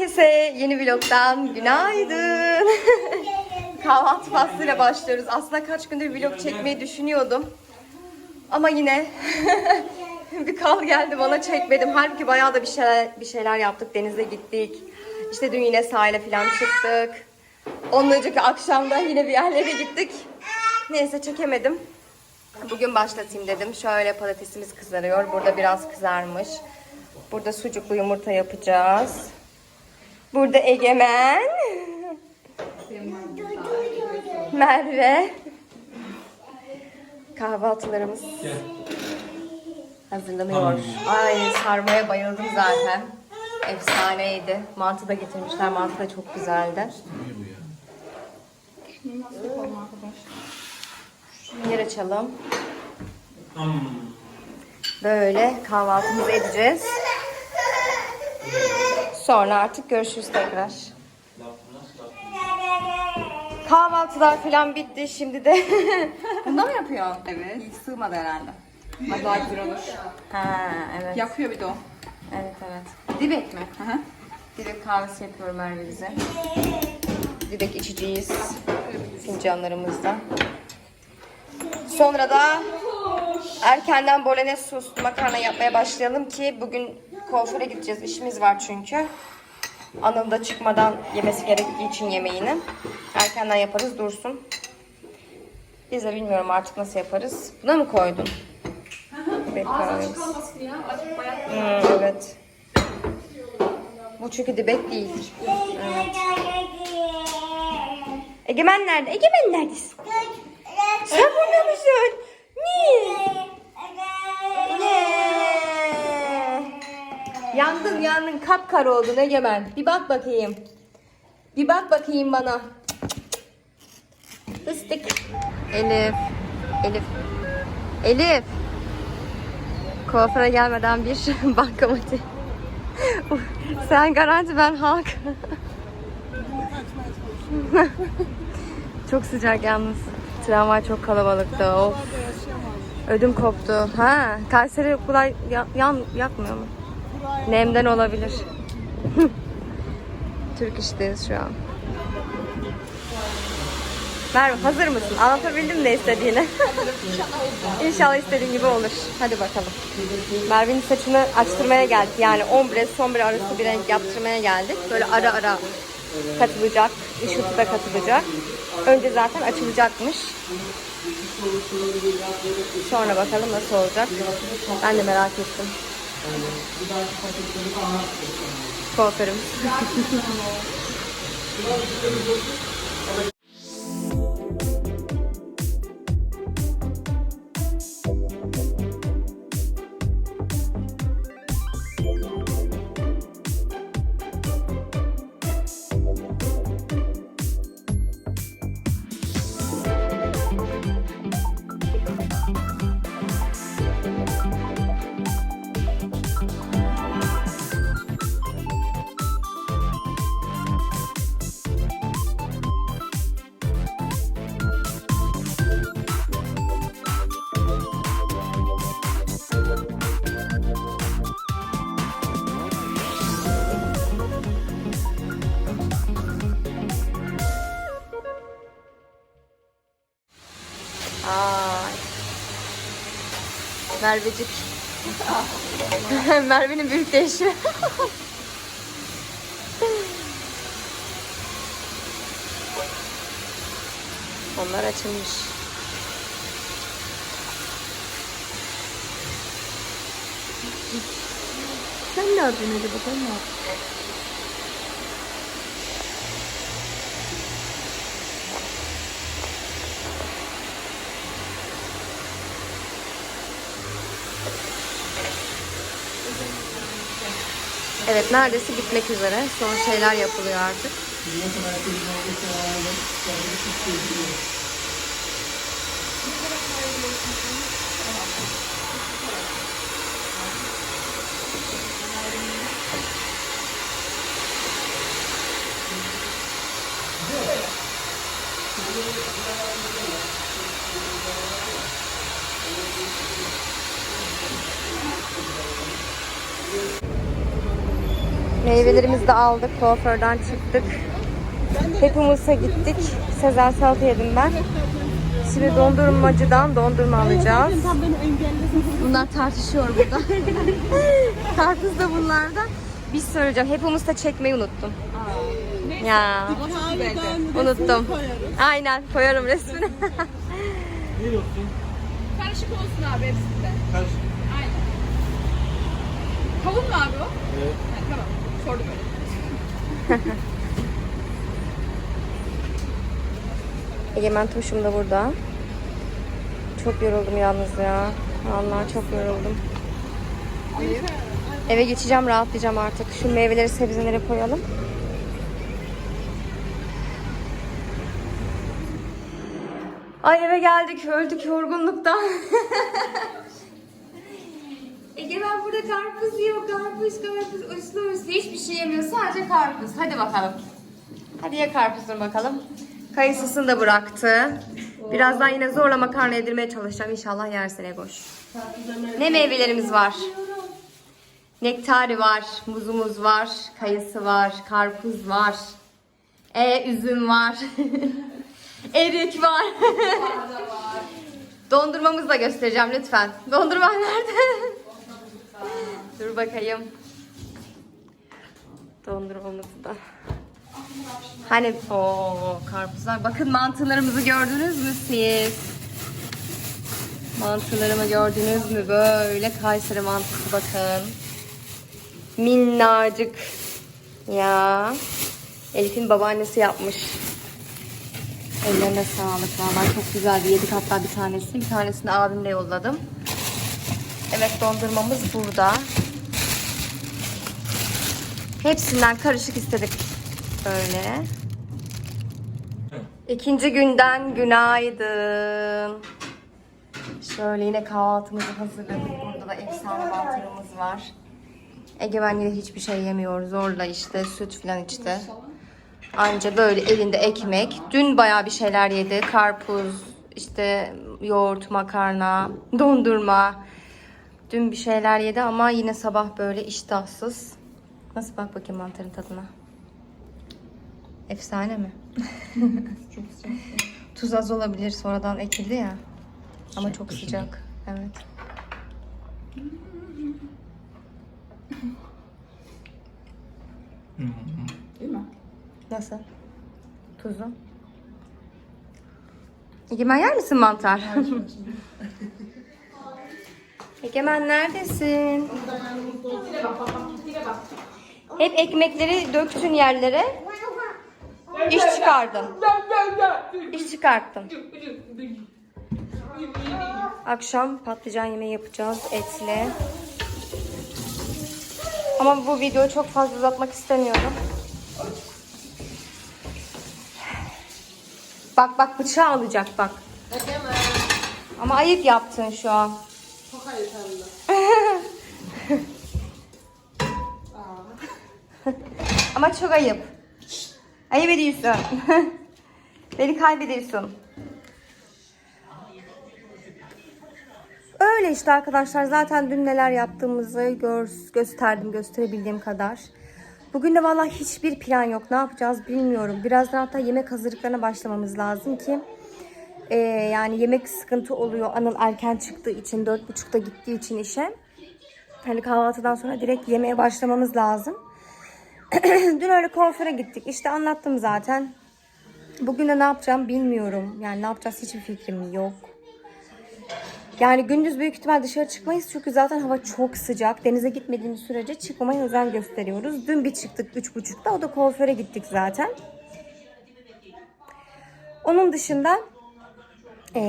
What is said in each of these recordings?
Herkese yeni vlogdan günaydın. Kahvaltı faslıyla başlıyoruz. Aslında kaç gündür vlog çekmeyi düşünüyordum. Ama yine bir kal geldi bana çekmedim. Halbuki bayağı da bir şeyler, bir şeyler yaptık. Denize gittik. İşte dün yine sahile falan çıktık. Ondan önceki akşamda yine bir yerlere gittik. Neyse çekemedim. Bugün başlatayım dedim. Şöyle patatesimiz kızarıyor. Burada biraz kızarmış. Burada sucuklu yumurta yapacağız. Burada Egemen. Merve. Kahvaltılarımız hazırlanıyor. Ay sarmaya bayıldım zaten. Efsaneydi. Mantı da getirmişler. Mantı da çok güzeldi. Yer açalım. Böyle kahvaltımızı edeceğiz. Sonra artık görüşürüz tekrar. Kahvaltılar falan bitti. Şimdi de Bunda mı yapıyor? Evet. Hiç sığmadı herhalde. Bak daha güzel olur. ha evet. Yakıyor bir de o. Evet evet. Dibek mi? Hı hı. Dibek kahvesi yapıyorum Merve bize. Dibek içeceğiz. Fincanlarımızda. Sonra da erkenden bolognese soslu makarna yapmaya başlayalım ki bugün kuaföre gideceğiz. İşimiz var çünkü. Anıl da çıkmadan yemesi gerektiği için yemeğini. Erkenden yaparız dursun. Biz de bilmiyorum artık nasıl yaparız. Buna mı koydun? Dibek kahvemiz. Hmm, evet. Bu çünkü dibek değil. Evet. Egemen nerede? Egemen neredesin? Sen burada mısın? Niye? Yandın yandın kapkara oldun Egemen. Bir bak bakayım. Bir bak bakayım bana. Fıstık. Elif. Elif. Elif. Kuaföre gelmeden bir bankamatiği. Sen garanti ben halk. çok sıcak yalnız. Tramvay çok kalabalıktı. Of. Ödüm koptu. Ha, Kayseri kolay ya- yan yakmıyor mu? Nemden olabilir. Türk işteyiz şu an. Merve hazır mısın? Anlatabildim de istediğini. İnşallah istediğin gibi olur. Hadi bakalım. Merve'nin saçını açtırmaya geldik. Yani ombre, sombre arası bir renk yaptırmaya geldik. Böyle ara ara katılacak. Işıltı da katılacak. Önce zaten açılacakmış. Sonra bakalım nasıl olacak. Ben de merak ettim. Kuaförüm. Mervecik. Merve'nin büyük değişimi. Onlar açılmış. Sen ne yapıyorsun acaba? Sen ne yapıyorsun? Evet neredeyse bitmek üzere. Son şeyler yapılıyor artık. Thank you. Meyvelerimizi de aldık. Kuaförden çıktık. Hepimiz'e gittik. Sezen salata yedim ben. Şimdi dondurmacıdan dondurma alacağız. Bunlar tartışıyor burada. Karpuz da bunlardan. Bir söyleyeceğim. Hepimiz de çekmeyi unuttum. Ya unuttum. Aynen koyarım resmini. Karışık olsun abi hepsinde. Karışık. Aynen. Kavun mu abi o? Evet. Ha, tamam. Sordum. Egemen Toş'um da burada. Çok yoruldum yalnız ya. Vallahi çok yoruldum. Eve geçeceğim, rahatlayacağım artık. Şu meyveleri, sebzeleri koyalım. Ay eve geldik, öldük yorgunluktan. Egemen burada karpuz yiyor, karpuz, karpuz, uslu uslu hiçbir şey yemiyor, sadece karpuz. Hadi bakalım. Hadi ye karpuzunu bakalım. Kayısısını da bıraktı. Birazdan yine zorla makarna yedirmeye çalışacağım. İnşallah yersin Egoş. Ne meyvelerimiz var? Nektari var, muzumuz var, kayısı var, karpuz var. E üzüm var. Erik var. Dondurmamızı da göstereceğim lütfen. Dondurma nerede? Dur bakayım. Dondurmamızı da. Hani o karpuzlar. Bakın mantılarımızı gördünüz mü siz? Mantılarımı gördünüz mü? Böyle Kayseri mantısı bakın. Minnacık. Ya. Elif'in babaannesi yapmış. Ellerine sağlık. Vallahi çok güzeldi. Yedik hatta bir tanesini. Bir tanesini abimle yolladım. Evet dondurmamız burada. Hepsinden karışık istedik. Böyle. İkinci günden günaydın. Şöyle yine kahvaltımızı hazırladık. Burada da efsane mantarımız var. Egemen yine hiçbir şey yemiyor. Zorla işte süt falan içti. Anca böyle elinde ekmek. Dün bayağı bir şeyler yedi. Karpuz, işte yoğurt, makarna, dondurma. Dün bir şeyler yedi ama yine sabah böyle iştahsız. Nasıl bak bakayım mantarın tadına. Efsane mi? Tuz az olabilir sonradan ekildi ya. Ama çok sıcak. Evet. Değil mi? Nasıl? Tuzu. Egemen yer misin mantar? Egemen neredesin? Hep ekmekleri döktün yerlere. İş çıkardın. İş çıkarttın. Akşam patlıcan yemeği yapacağız etle. Ama bu videoyu çok fazla uzatmak istemiyorum. Bak bak bıçağı alacak bak. Ama ayıp yaptın şu an. Çok ayıp Ama çok ayıp. Ayıp ediyorsun. Beni kaybediyorsun. Öyle işte arkadaşlar. Zaten dün neler yaptığımızı gör, gösterdim gösterebildiğim kadar. Bugün de vallahi hiçbir plan yok. Ne yapacağız bilmiyorum. Birazdan hatta yemek hazırlıklarına başlamamız lazım ki ee, yani yemek sıkıntı oluyor. Anıl erken çıktığı için, dört buçukta gittiği için işe. Hani kahvaltıdan sonra direkt yemeğe başlamamız lazım. Dün öyle kuaföre gittik. İşte anlattım zaten. Bugün de ne yapacağım bilmiyorum. Yani ne yapacağız hiçbir fikrim yok. Yani gündüz büyük ihtimal dışarı çıkmayız çünkü zaten hava çok sıcak. Denize gitmediğimiz sürece çıkmamaya özen gösteriyoruz. Dün bir çıktık üç buçukta. O da kuaföre gittik zaten. Onun dışında eee,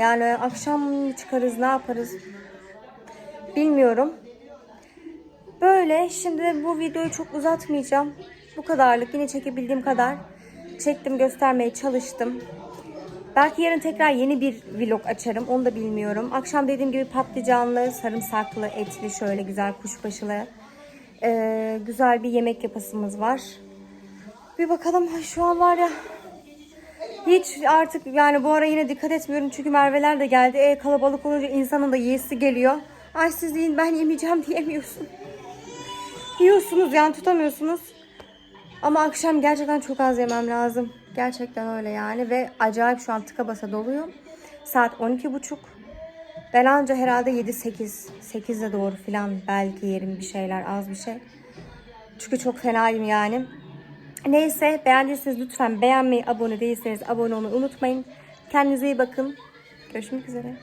yani akşam çıkarız ne yaparız bilmiyorum. Böyle şimdi bu videoyu çok uzatmayacağım. Bu kadarlık yine çekebildiğim kadar çektim göstermeye çalıştım. Belki yarın tekrar yeni bir vlog açarım onu da bilmiyorum. Akşam dediğim gibi patlıcanlı, sarımsaklı, etli şöyle güzel kuşbaşılı ee, güzel bir yemek yapasımız var. Bir bakalım şu an var ya hiç artık yani bu ara yine dikkat etmiyorum çünkü Merve'ler de geldi. E, kalabalık olunca insanın da yiyesi geliyor. Ay siz yiyin ben yemeyeceğim diyemiyorsun. Yiyorsunuz yani tutamıyorsunuz. Ama akşam gerçekten çok az yemem lazım. Gerçekten öyle yani ve acayip şu an tıka basa doluyum. Saat 12.30. Ben anca herhalde 7-8, 8'e doğru falan belki yerim bir şeyler az bir şey. Çünkü çok fenayım yani. Neyse beğendiyseniz lütfen beğenmeyi, abone değilseniz abone olmayı unutmayın. Kendinize iyi bakın. Görüşmek üzere.